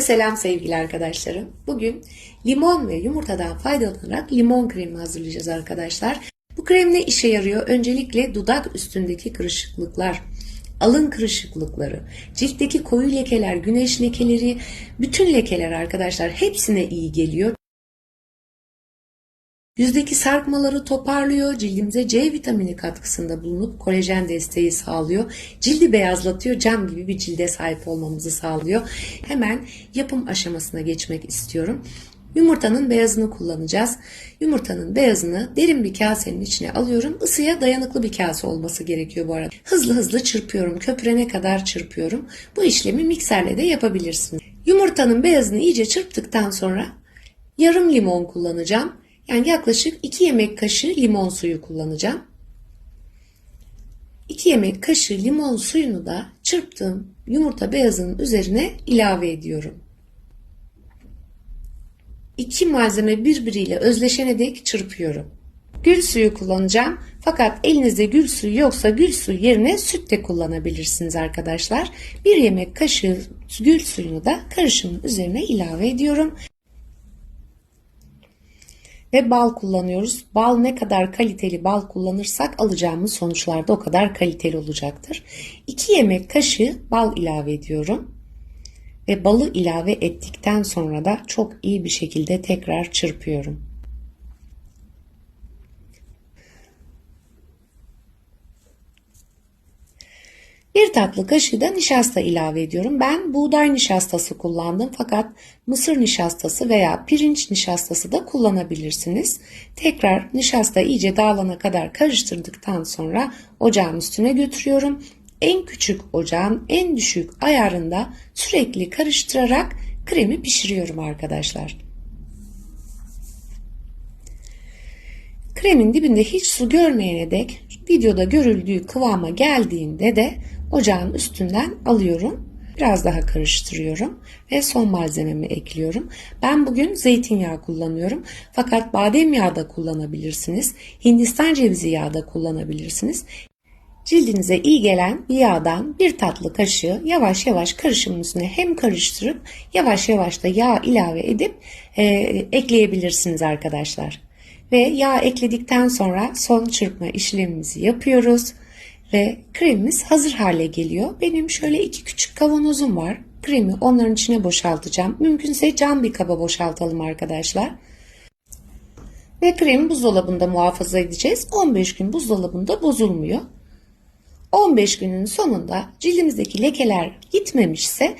Selam sevgili arkadaşlarım. Bugün limon ve yumurtadan faydalanarak limon kremi hazırlayacağız arkadaşlar. Bu krem ne işe yarıyor? Öncelikle dudak üstündeki kırışıklıklar, alın kırışıklıkları, ciltteki koyu lekeler, güneş lekeleri, bütün lekeler arkadaşlar hepsine iyi geliyor. Yüzdeki sarkmaları toparlıyor, cildimize C vitamini katkısında bulunup kolajen desteği sağlıyor. Cildi beyazlatıyor, cam gibi bir cilde sahip olmamızı sağlıyor. Hemen yapım aşamasına geçmek istiyorum. Yumurtanın beyazını kullanacağız. Yumurtanın beyazını derin bir kasenin içine alıyorum. Isıya dayanıklı bir kase olması gerekiyor bu arada. Hızlı hızlı çırpıyorum. Köpürene kadar çırpıyorum. Bu işlemi mikserle de yapabilirsiniz. Yumurtanın beyazını iyice çırptıktan sonra yarım limon kullanacağım. Yani yaklaşık 2 yemek kaşığı limon suyu kullanacağım. 2 yemek kaşığı limon suyunu da çırptığım yumurta beyazının üzerine ilave ediyorum. İki malzeme birbiriyle özleşene dek çırpıyorum. Gül suyu kullanacağım. Fakat elinizde gül suyu yoksa gül suyu yerine süt de kullanabilirsiniz arkadaşlar. Bir yemek kaşığı gül suyunu da karışımın üzerine ilave ediyorum ve bal kullanıyoruz. Bal ne kadar kaliteli bal kullanırsak alacağımız sonuçlar da o kadar kaliteli olacaktır. 2 yemek kaşığı bal ilave ediyorum. Ve balı ilave ettikten sonra da çok iyi bir şekilde tekrar çırpıyorum. Bir tatlı kaşığı da nişasta ilave ediyorum. Ben buğday nişastası kullandım fakat mısır nişastası veya pirinç nişastası da kullanabilirsiniz. Tekrar nişasta iyice dağılana kadar karıştırdıktan sonra ocağın üstüne götürüyorum. En küçük ocağın en düşük ayarında sürekli karıştırarak kremi pişiriyorum arkadaşlar. Kremin dibinde hiç su görmeyene dek videoda görüldüğü kıvama geldiğinde de ocağın üstünden alıyorum. Biraz daha karıştırıyorum ve son malzememi ekliyorum. Ben bugün zeytinyağı kullanıyorum. Fakat badem yağı da kullanabilirsiniz. Hindistan cevizi yağı da kullanabilirsiniz. Cildinize iyi gelen bir yağdan bir tatlı kaşığı yavaş yavaş karışımın üstüne hem karıştırıp yavaş yavaş da yağ ilave edip e, ekleyebilirsiniz arkadaşlar. Ve yağ ekledikten sonra son çırpma işlemimizi yapıyoruz. Ve kremimiz hazır hale geliyor. Benim şöyle iki küçük kavanozum var. Kremi onların içine boşaltacağım. Mümkünse cam bir kaba boşaltalım arkadaşlar. Ve kremi buzdolabında muhafaza edeceğiz. 15 gün buzdolabında bozulmuyor. 15 günün sonunda cildimizdeki lekeler gitmemişse